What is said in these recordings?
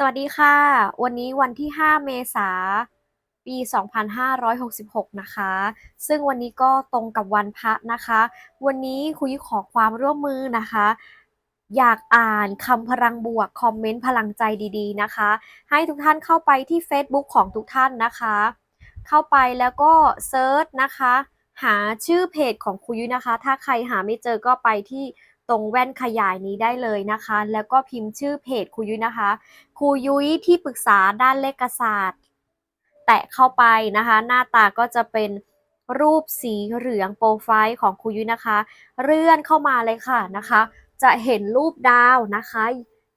สวัสดีค่ะ วันนี้วันที่ 5 เมษายนปี 2566 นะคะ ซึ่งวันนี้ก็ตรงกับวันพระนะคะ วันนี้คุยขอความร่วมมือนะคะ อยากอ่านคำพลังบวก คอมเมนต์พลังใจดีๆนะคะ ให้ทุกท่านเข้าไปที่ Facebook ของทุกท่านนะคะ เข้าไปแล้วก็เซิร์ชนะคะ หาชื่อเพจของคุยนะคะ ถ้าใครหาไม่เจอก็ไปที่ ตรงแว่นขยายนี้ได้เลยนะคะ แล้วก็พิมพ์ชื่อเพจครูยุ้ยนะคะ ครูยุ้ยที่ปรึกษาด้านเลขศาสตร์ แตะเข้าไปนะคะ หน้าตาก็จะเป็นรูปสีเหลืองโปรไฟล์ของครูยุ้ยนะคะ เลื่อนเข้ามาเลยค่ะนะคะ จะเห็นรูปดาวนะคะ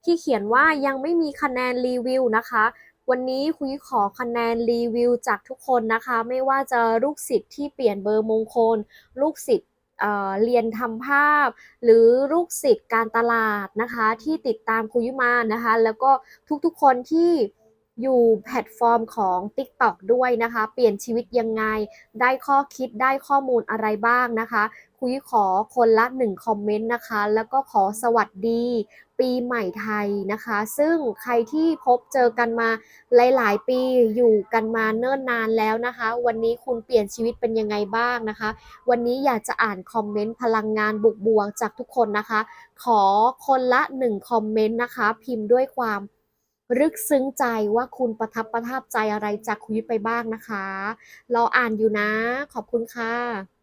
ที่เขียนว่ายังไม่มีคะแนนรีวิวนะคะ วันนี้คุยขอคะแนนรีวิวจากทุกคนนะคะ ไม่ว่าจะลูกศิษย์ที่เปลี่ยนเบอร์มงคล ลูกศิษย์ เเรียนทำภาพ หรือลูกศิษย์การตลาดนะคะ ที่ติดตามครูยุมานะคะ แล้วก็ทุกๆคนที่ อยู่แพลตฟอร์มของ TikTok ด้วยนะคะ เปลี่ยนชีวิตยังไง ได้ข้อคิดได้ข้อมูลอะไรบ้างนะคะ คุยขอคนละหนึ่งคอมเมนต์นะคะ แล้วก็ขอสวัสดี ปีใหม่ไทยนะคะ ซึ่งใครที่พบเจอกันมาหลาย ๆ ปีอยู่กันมาเนิ่นนานแล้วนะคะ วันนี้คุณเปลี่ยนชีวิตเป็นยังไงบ้างนะคะ วันนี้อยากจะอ่านคอมเมนต์พลังงานบวกบวกๆจากทุกคนนะคะ ขอคนละหนึ่งคอมเมนต์นะคะ พิมพ์ด้วยความ รึกซึ้งใจว่าคุณประทับประทับใจอะไรจากคุยไปบ้างนะคะ รออ่านอยู่นะ ขอบคุณค่ะ